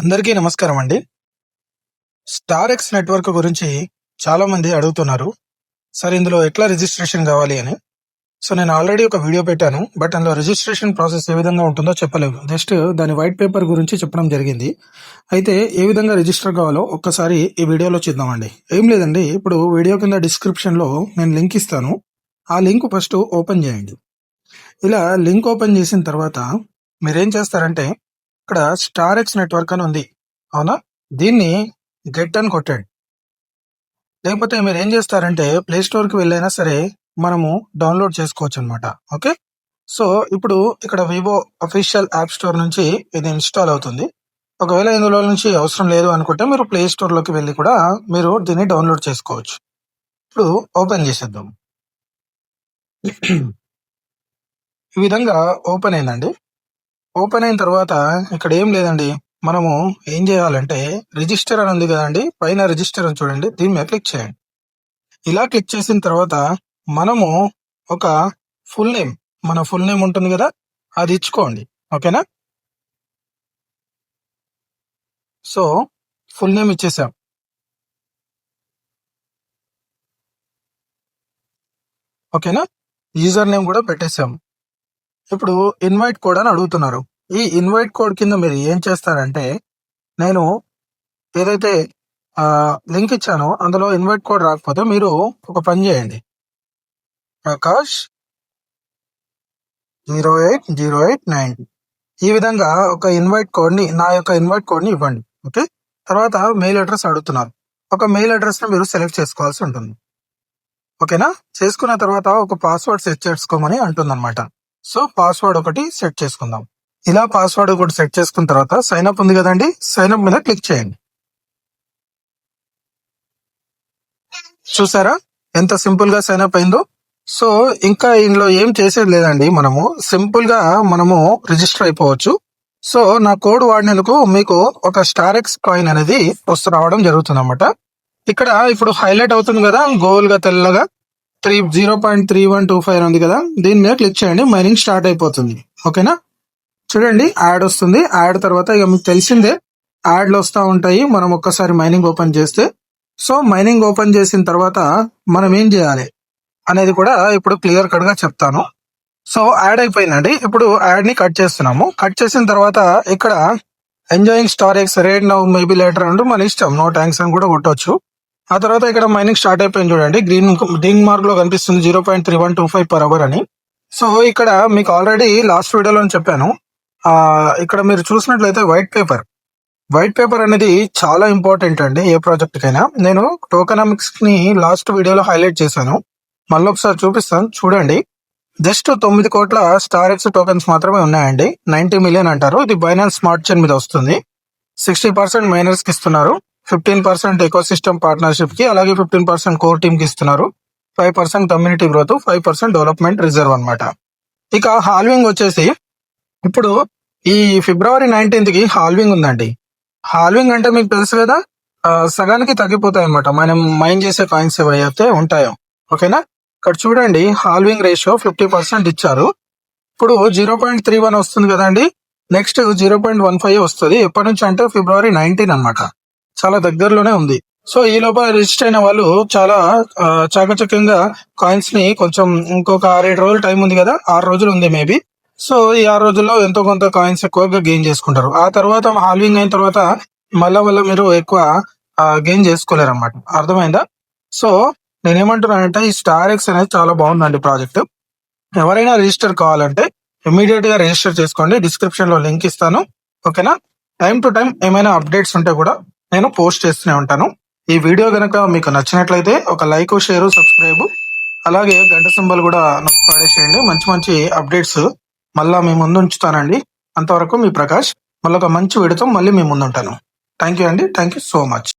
అందరికీ నమస్కారం అండి. స్టార్ ఎక్స్ నెట్వర్క్ గురించి చాలామంది అడుగుతున్నారు. సార్ ఇందులో ఎట్లా రిజిస్ట్రేషన్ కావాలి అని. సో నేను ఆల్రెడీ ఒక వీడియో పెట్టాను బట్ అందులో రిజిస్ట్రేషన్ ప్రాసెస్ ఏ విధంగా ఉంటుందో చెప్పలేదు. జస్ట్ దాని వైట్ పేపర్ గురించి చెప్పడం జరిగింది. అయితే ఏ విధంగా రిజిస్టర్ కావాలో ఒక్కసారి ఈ వీడియోలో చూద్దామండి. ఏం లేదండి ఇప్పుడు వీడియో కింద డిస్క్రిప్షన్లో నేను లింక్ ఇస్తాను. ఆ లింక్ ఫస్ట్ ఓపెన్ చేయండి. ఇలా లింక్ ఓపెన్ చేసిన తర్వాత మీరేం చేస్తారంటే ఇక్కడ స్టార్ ఎక్స్ నెట్వర్క్ అని ఉంది. అవునా? దీన్ని గెట్ అని కొట్టండి. లేకపోతే మీరు ఏం చేస్తారంటే ప్లే స్టోర్కి వెళ్ళైనా సరే మనము డౌన్లోడ్ చేసుకోవచ్చు అనమాట ఓకే? సో ఇప్పుడు ఇక్కడ వివో అఫీషియల్ యాప్ స్టోర్ నుంచి ఇది ఇన్స్టాల్ అవుతుంది. ఒకవేళ ఇందులో నుంచి అవసరం లేదు అనుకుంటే మీరు ప్లే స్టోర్లోకి వెళ్ళి కూడా మీరు దీన్ని డౌన్లోడ్ చేసుకోవచ్చు. ఇప్పుడు ఓపెన్ చేసేద్దాం. ఈ విధంగా ఓపెన్ అయిందండి. ఓపెన్ అయిన తర్వాత ఇక్కడ ఏం లేదండి. మనము ఏం చేయాలంటే రిజిస్టర్ అని ఉంది కదండి. పైన రిజిస్టర్ అని చూడండి. దీని మీద క్లిక్ చేయండి. ఇలా క్లిక్ చేసిన తర్వాత మనము ఒక ఫుల్ నేమ్ మన ఫుల్ నేమ్ ఉంటుంది కదా అది ఇచ్చుకోండి. ఓకేనా? సో ఫుల్ నేమ్ ఇచ్చేసాం. ఓకేనా? యూజర్ నేమ్ కూడా పెట్టేసాం. ఇప్పుడు ఇన్వైట్ కోడ్ అని అడుగుతున్నారు. ఈ ఇన్వైట్ కోడ్ కింద మీరు ఏం చేస్తారంటే నేను ఏదైతే లింక్ ఇచ్చానో అందులో ఇన్వైట్ కోడ్ రాకపోతే మీరు ఒక పని చేయండి. Prakash zero eight zero eight nine. ఈ విధంగా ఒక ఇన్వైట్ కోడ్ని నా యొక్క ఇన్వైట్ కోడ్ని ఇవ్వండి. ఓకే? తర్వాత మెయిల్ అడ్రస్ అడుగుతున్నారు. ఒక మెయిల్ అడ్రస్ని మీరు సెలెక్ట్ చేసుకోవాల్సి ఉంటుంది. ఓకేనా? చేసుకున్న తర్వాత ఒక పాస్వర్డ్ సెట్ చేసుకోమని అంటుందన్నమాట. సో పాస్వర్డ్ ఒకటి సెట్ చేసుకుందాం. ఇలా పాస్వర్డ్ ఒకటి సెట్ చేసుకున్న తర్వాత సైన్ అప్ ఉంది కదండి? సైన్ అప్ మీద క్లిక్ చేయండి. చూసారా? ఎంత సింపుల్గా సైన్ అప్ అయిందో? సో ఇంకా ఇందులో ఏం చేసేది లేదండి. మనము సింపుల్గా మనము రిజిస్టర్ అయిపోవచ్చు. సో నా కోడ్ వాడినందుకు మీకు ఒక స్టార్ ఎక్స్ కాయిన్ అనేది వస్తు రావడం జరుగుతుంది అనమాట ఇక్కడ ఇప్పుడు హైలైట్ అవుతుంది కదా గోల్గా తెల్లగా. Three zero point three one two five ఉంది కదా? దీని మీద క్లిక్ చేయండి మైనింగ్ స్టార్ట్ అయిపోతుంది. ఓకేనా చూడండి యాడ్ వస్తుంది. యాడ్ తర్వాత ఇక మీకు తెలిసిందే యాడ్లు వస్తూ ఉంటాయి. మనం ఒక్కసారి మైనింగ్ ఓపెన్ చేస్తే. సో మైనింగ్ ఓపెన్ చేసిన తర్వాత మనం ఏం చేయాలి అనేది కూడా ఇప్పుడు క్లియర్ కట్గా చెప్తాను. సో యాడ్ అయిపోయిందండి. ఇప్పుడు యాడ్ని కట్ చేస్తున్నాము. కట్ చేసిన తర్వాత ఇక్కడ enjoying star x rate now maybe later అంటూ మన ఇష్టం. నో ట్యాంక్స్ అని కూడా కొట్టవచ్చు ఆ తర్వాత ఇక్కడ మైనింగ్ స్టార్ట్ అయిపోయింది చూడండి. గ్రీన్ గ్రీన్ మార్క్లో కనిపిస్తుంది zero point three one two five per hour అని. సో ఇక్కడ మీకు ఆల్రెడీ లాస్ట్ వీడియోలో చెప్పాను. ఇక్కడ మీరు చూసినట్లయితే వైట్ పేపర్ వైట్ పేపర్ అనేది చాలా ఇంపార్టెంట్ అండి ఏ ప్రాజెక్ట్కైనా నేను టోకనామిక్స్ని లాస్ట్ వీడియోలో హైలైట్ చేశాను. మళ్ళీ ఒకసారి చూపిస్తాను. చూడండి. జస్ట్ తొమ్మిది కోట్ల స్టార్ ఎక్స్ టోకెన్స్ మాత్రమే ఉన్నాయండి. నైన్టీ మిలియన్ అంటారు. ఇది బైనాన్స్ స్మార్ట్ చైన్ మీద వస్తుంది. సిక్స్టీ పర్సెంట్ మైనర్స్కి ఇస్తున్నారు. ఫిఫ్టీన్ పర్సెంట్ ఎకోసిస్టమ్ పార్ట్నర్షిప్కి అలాగే ఫిఫ్టీన్ పర్సెంట్ కోర్ టీమ్కి ఇస్తున్నారు. Five percent community growth five percent development reserve అనమాట ఇక హాల్వింగ్ వచ్చేసి ఇప్పుడు ఈ ఫిబ్రవరి నైన్టీన్త్కి హాల్వింగ్ ఉందండి. హాల్వింగ్ అంటే మీకు తెలుసు కదా సగానికి తగ్గిపోతాయి అనమాట మనం మైన్ చేసే కాయిన్స్ ఏవైతే ఉంటాయో ఓకేనా? ఇక్కడ చూడండి హాల్వింగ్ రేషియో ఫిఫ్టీ పర్సెంట్ ఇచ్చారు. ఇప్పుడు జీరో పాయింట్ త్రీ వన్ వస్తుంది కదండి. Next zero point one five వస్తుంది. ఎప్పటి నుంచి అంటే ఫిబ్రవరి నైన్టీన్ అనమాట చాలా దగ్గరలోనే ఉంది. సో ఈ లోపల రిజిస్టర్ అయిన వాళ్ళు చాలా చాకచక్యంగా కాయిన్స్ని కొంచెం ఇంకొక ఆరేడు రోజులు టైం ఉంది కదా ఆరు రోజులు ఉంది మేబీ సో ఈ ఆరు రోజుల్లో ఎంతో కొంత కాయిన్స్ ఎక్కువగా గెయిన్ చేసుకుంటారు. ఆ తర్వాత హాల్వింగ్ అయిన తర్వాత మళ్ళా మళ్ళీ మీరు ఎక్కువ గెయిన్ చేసుకోలేరు అనమాట అర్థమైందా? సో నేనేమంటున్నానంటే ఈ స్టార్ ఎక్స్ అనేది చాలా బాగుందండి ప్రాజెక్ట్ ఎవరైనా రిజిస్టర్ కావాలంటే ఇమీడియట్గా రిజిస్టర్ చేసుకోండి. డిస్క్రిప్షన్లో లింక్ ఇస్తాను. ఓకేనా టైం టు టైం ఏమైనా అప్డేట్స్ ఉంటే కూడా నేను పోస్ట్ చేస్తూనే ఉంటాను. ఈ వీడియో కనుక మీకు నచ్చినట్లయితే ఒక లైక్ షేర్ సబ్స్క్రైబ్ అలాగే గంట సింబల్ కూడా పడేసేయండి. మంచి మంచి అప్డేట్స్ మళ్ళా మీ ముందు ఉంచుతానండి. అంతవరకు మీ ప్రకాష్ మళ్ళీ ఒక మంచి విడతం మళ్ళీ మీ ముందు ఉంటాను థ్యాంక్ యూ అండి. Thank you so much.